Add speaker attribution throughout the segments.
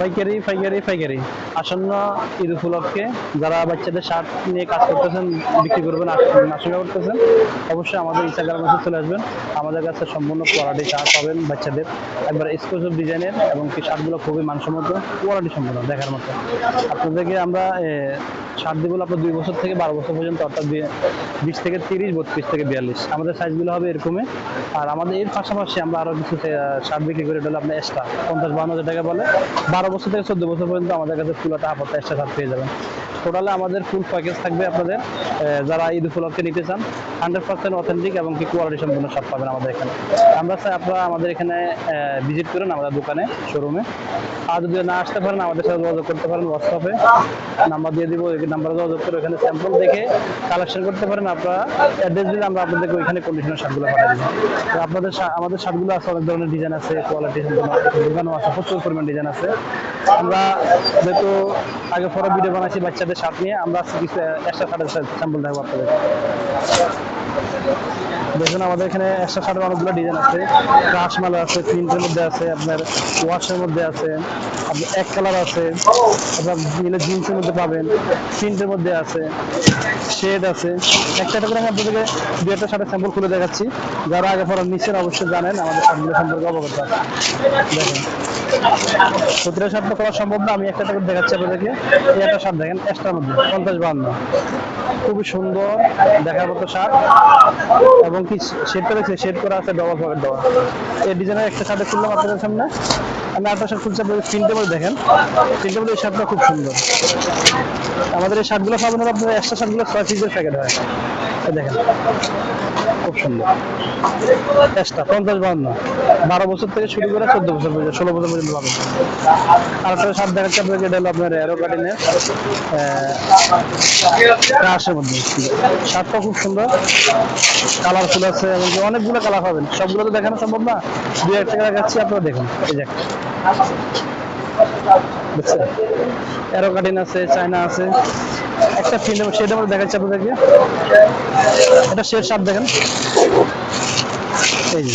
Speaker 1: পাইকারি পাইকারি পাইকারি। আসন্ন ঈদ উপলক্ষে যারা বাচ্চাদের শার্ট নিয়ে কাজ করতেছেন, বিক্রি করবেন আশঙ্কা করতেছেন, অবশ্যই আমাদের ইনস্টাগ্রাম কাছে চলে আসবেন। আমাদের কাছে সম্পূর্ণ কোয়ালিটি শার্ট পাবেন বাচ্চাদের। একবার এক্সক্লুসিভ ডিজাইনের এবং কি শার্টগুলো খুবই মানসম্মত কোয়ালিটি সম্পূর্ণ দেখার মতো। আপনাদেরকে আমরা শার্ট দিব আপনার দুই বছর থেকে বারো বছর পর্যন্ত, অর্থাৎ বিশ থেকে তিরিশ, বত্রিশ থেকে বিয়াল্লিশ। আমাদের সাইজগুলো হবে এরকমই। আর আমাদের এর পাশাপাশি আমরা আরও কিছু শার্ট বিক্রি করে এটা হলো আপনার এক্সট্রা পঞ্চাশ বান্ন হাজার টাকা বলে। বারো বছর থেকে চোদ্দ বছর পর্যন্ত আমাদের কাছে ফুলাটা আপাতত এক্সট্রা শার্ট পেয়ে যাবেন। টোটালে আমাদের ফুল প্যাকেজ থাকবে আপনাদের যারা ঈদ উপলক্ষে নিতে চান হান্ড্রেড পার্সেন্ট অথেন্টিক এবং কি কোয়ালিটি সম্পূর্ণ শার্ট পাবেন আমাদের এখানে। আমরা চাই আপনারা আমাদের এখানে ভিজিট করেন আমাদের দোকানে শোরুমে আর যদি না আসতে পারেন, আমাদের সাথে যোগাযোগ করতে পারেন হোয়াটসঅ্যাপে নাম্বার দিয়ে দিব ওই নাম্বারে যোগাযোগ করে ওখানে স্যাম্পল দেখে কালেকশন করতে পারেন আপনারা। অ্যাড্রেস দিলে আমরা আপনাদেরকে ওইখানে কন্ডিশনের শার্টগুলো পাঠিয়ে দিব। আপনাদের আমাদের শার্টগুলো আছে, অনেক ধরনের ডিজাইন আছে কোয়ালিটি সম্পূর্ণ দোকানও আছে, প্রচুর পরিমাণ ডিজাইন আছে। আমরা যেহেতু আগে পরে ভিডিও বানাইছি বাচ্চাদের সাথে নিয়ে, আমরা কিছু এক্সট্রা সাথে স্যাম্পল দেখাবো আপনাদের। দেখুন, আমাদের এখানে একশো শার্টের অনেকগুলো ডিজাইন আছে। রাসমালা আছে প্রিন্টের মধ্যে আছে, আপনার ওয়াশের মধ্যে আছে, আপনার এক কালার আছে, আপনার মিলে জিন্সের মধ্যে পাবেন প্রিন্টের মধ্যে আছে শেড আছে। একটা একটা করে আমি আপনাদেরকে দু একটা শার্টের স্যাম্পল খুলে দেখাচ্ছি। যারা আগে পরে নিচ্ছেন অবশ্যই জানেন, আমাদের শার্টগুলো সম্পর্কে অবগত আছে। দেখেন প্রতিটা শার্ট তো করা সম্ভব না, আমি একটা একটা করে দেখাচ্ছি আপনাদেরকে। এই একটা শার্ট দেখেন এক্সট্রার মধ্যে, পঞ্চাশ বান্ন খুবই সুন্দর, দেখার মতো শার্ট এবং কি শেড করেছে? শেড করা আছে ডবল পকেট দেওয়া এই ডিজাইনের একটা শার্টে খুললাম আপনাদের সামনে। আমি আরেকটা শার্ট খুলছি আপনাদের বলে দেখেন। স্ক্রিনটা বলে এই শার্টটা খুব সুন্দর। আমাদের এই শার্টগুলো পাবেন আপনার এক্সট্রা শার্টগুলো ছয় পিসের প্যাকেট হয়। দেখেন, খুব সুন্দর। এক্সট্রা পঞ্চাশ বাহান্ন। বারো বছর থেকে শুরু করে চোদ্দ বছর পর্যন্ত, ষোলো বছর পর্যন্ত পাবেন আর একটা শার্ট দেখাচ্ছি আপনাকে, এটা হলো আপনার এরো কাটিনের ক্রাশের মধ্যে। শার্টটা খুব সুন্দর। কালারফুল আছে, এবং অনেকগুলো কালার পাবেন। সবগুলো তো দেখানো সম্ভব না। দু এক টাকা দেখাচ্ছি, আপনারা দেখুন। এই যে একটা। বুঝছেন এরো কাটিন আছে, চায়না আছে। একটা ফিল্ড সেটার মধ্যে দেখাচ্ছি আপনাদেরকে। এটা শেড শার্ট দেখেন। এই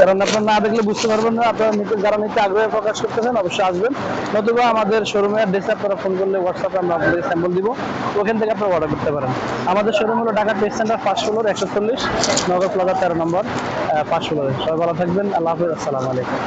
Speaker 1: কারণ আপনার না দেখলে বুঝতে পারবেন না, আপনারা নিতে যারা নিতে আগ্রহ প্রকাশ করতেছেন, অবশ্যই আসবেন। নতুবা আমাদের শোরুমে অ্যাড্রেসে আপনারা ফোন করলে হোয়াটসঅ্যাপে আমরা আপনাদের স্যাম্পল দিব। ওখান থেকে আপনারা অর্ডার করতে পারেন। আমাদের শোরুম হলো Dhaka test centre first floor একশো চল্লিশ নগর প্লাজা তেরো নম্বর ফার্স্ট ফ্লোরে সবাই ভালো থাকবেন, আল্লাহ হাফিজ, আসসালামু আলাইকুম।